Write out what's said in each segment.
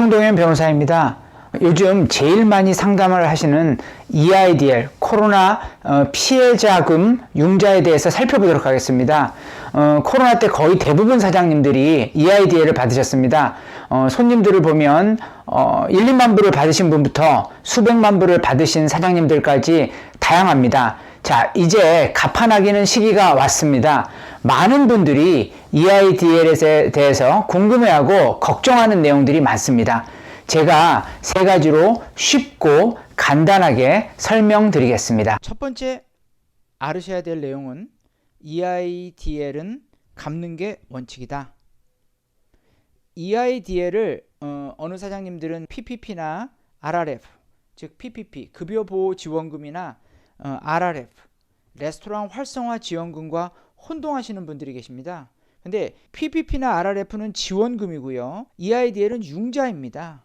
성동현 변호사입니다. 요즘 제일 많이 상담을 하시는 EIDL 코로나 어, 피해자금 융자에 대해서 살펴보도록 하겠습니다. 어, 코로나 때 거의 대부분 사장님들이 EIDL을 받으셨습니다. 어, 손님들을 보면 어, 1, 2만 불을 받으신 분부터 수백만 불을 받으신 사장님들까지 다양합니다. 자, 이제 갚아나기는 시기가 왔습니다. 많은 분들이 EIDL에 대해서 궁금해하고 걱정하는 내용들이 많습니다. 제가 세 가지로 쉽고 간단하게 설명드리겠습니다. 첫 번째 알으셔야 될 내용은 EIDL은 갚는 게 원칙이다. EIDL을 어, 어느 사장님들은 PPP나 RRF, 즉 PPP 급여 보호 지원금이나 어, RRF 레스토랑 활성화 지원금과 혼동하시는 분들이 계십니다. 근데 PPP나 RRF는 지원금이고요. EIDL은 융자입니다.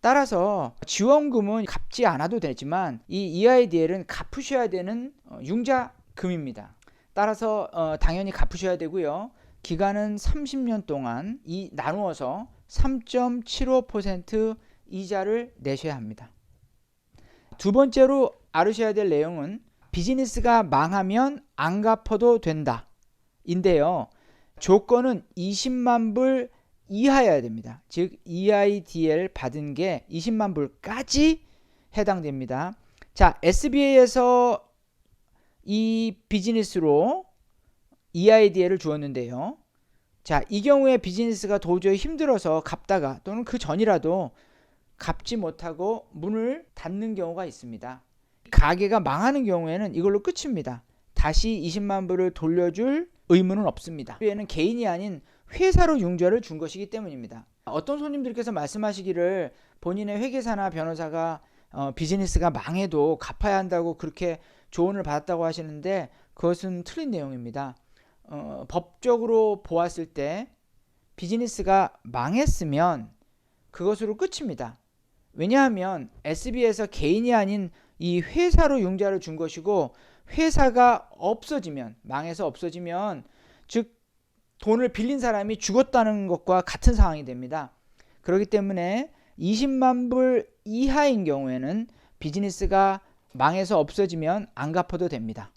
따라서 지원금은 갚지 않아도 되지만 이 EIDL은 갚으셔야 되는 어, 융자금입니다. 따라서 어, 당연히 갚으셔야 되고요. 기간은 30년 동안 이 나누어서 3.75% 이자를 내셔야 합니다. 두 번째로 알으셔야 될 내용은 비즈니스가 망하면 안 갚아도 된다. 인데요. 조건은 20만 불 이하여야 됩니다. 즉 EIDL 받은 게 20만 불까지 해당됩니다. 자, SBA에서 이 비즈니스로 EIDL을 주었는데요. 자, 이 경우에 비즈니스가 도저히 힘들어서 갚다가 또는 그 전이라도 갚지 못하고 문을 닫는 경우가 있습니다. 가게가 망하는 경우에는 이걸로 끝입니다. 다시 20만 불을 돌려줄 의무는 없습니다. 얘는 개인이 아닌 회사로 융자를 준 것이기 때문입니다. 어떤 손님들께서 말씀하시기를 본인의 회계사나 변호사가 어, 비즈니스가 망해도 갚아야 한다고 그렇게 조언을 받았다고 하시는데 그것은 틀린 내용입니다. 어, 법적으로 보았을 때 비즈니스가 망했으면 그것으로 끝입니다. 왜냐하면 SB에서 개인이 아닌 이 회사로 융자를 준 것이고 회사가 없어지면 망해서 없어지면 즉 돈을 빌린 사람이 죽었다는 것과 같은 상황이 됩니다. 그렇기 때문에 20만 불 이하인 경우에는 비즈니스가 망해서 없어지면 안 갚아도 됩니다.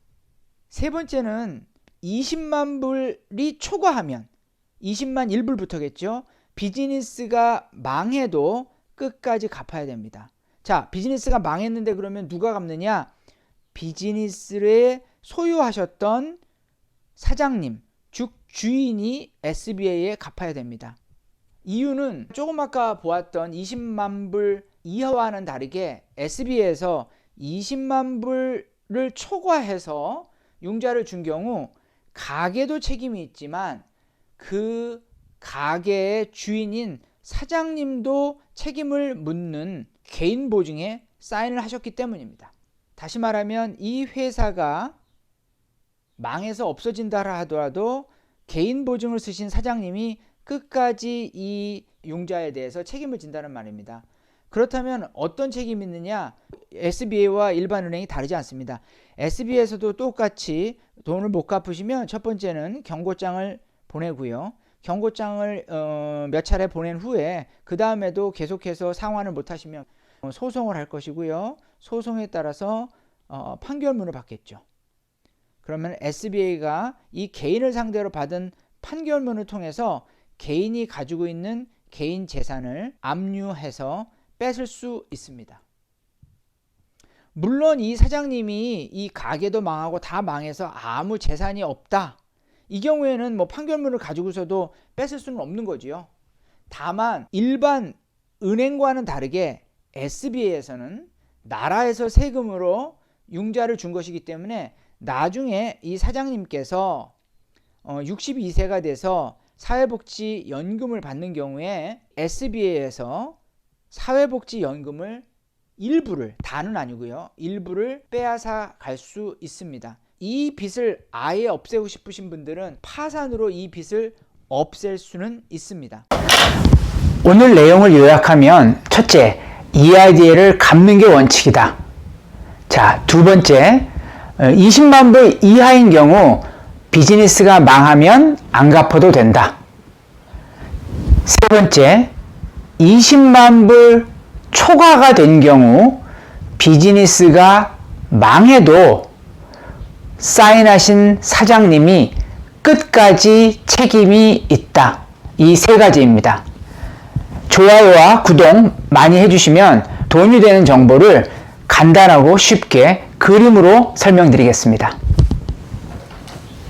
세 번째는 20만 불이 초과하면 20만 1불부터겠죠. 비즈니스가 망해도 끝까지 갚아야 됩니다. 자, 비즈니스가 망했는데 그러면 누가 갚느냐? 비즈니스를 소유하셨던 사장님, 즉 주인이 SBA에 갚아야 됩니다. 이유는 조금 아까 보았던 20만 불 이하와는 다르게 SBA에서 20만 불을 초과해서 융자를 준 경우 가게도 책임이 있지만 그 가게의 주인인 사장님도 책임을 묻는 개인 보증에 사인을 하셨기 때문입니다. 다시 말하면 이 회사가 망해서 없어진다 하더라도 개인 보증을 쓰신 사장님이 끝까지 이 융자에 대해서 책임을 진다는 말입니다. 그렇다면 어떤 책임이 있느냐? SBA와 일반 은행이 다르지 않습니다. SBA에서도 똑같이 돈을 못 갚으시면 첫 번째는 경고장을 보내고요. 경고장을 어, 몇 차례 보낸 후에 그 다음에도 계속해서 상환을 못 하시면 소송을 할 것이고요. 소송에 따라서 어, 판결문을 받겠죠. 그러면 SBA가 이 개인을 상대로 받은 판결문을 통해서 개인이 가지고 있는 개인 재산을 압류해서 뺏을 수 있습니다. 물론 이 사장님이 이 가게도 망하고 다 망해서 아무 재산이 없다. 이 경우에는 뭐 판결문을 가지고서도 뺏을 수는 없는 거지요. 다만 일반 은행과는 다르게 SBA에서는 나라에서 세금으로 융자를 준 것이기 때문에 나중에 이 사장님께서 어 62세가 돼서 사회복지연금을 받는 경우에 SBA에서 사회복지연금을 일부를 다는 아니고요. 일부를 빼앗아 갈 수 있습니다. 이 빚을 아예 없애고 싶으신 분들은 파산으로 이 빚을 없앨 수는 있습니다. 오늘 내용을 요약하면 첫째, EIDL을 갚는 게 원칙이다. 자, 두 번째, 20만 불 이하인 경우 비즈니스가 망하면 안 갚아도 된다. 세 번째, 20만 불 초과가 된 경우 비즈니스가 망해도 사인하신 사장님이 끝까지 책임이 있다. 이 세 가지입니다. 좋아요와 구독 많이 해주시면 도움이 되는 정보를 간단하고 쉽게 그림으로 설명드리겠습니다.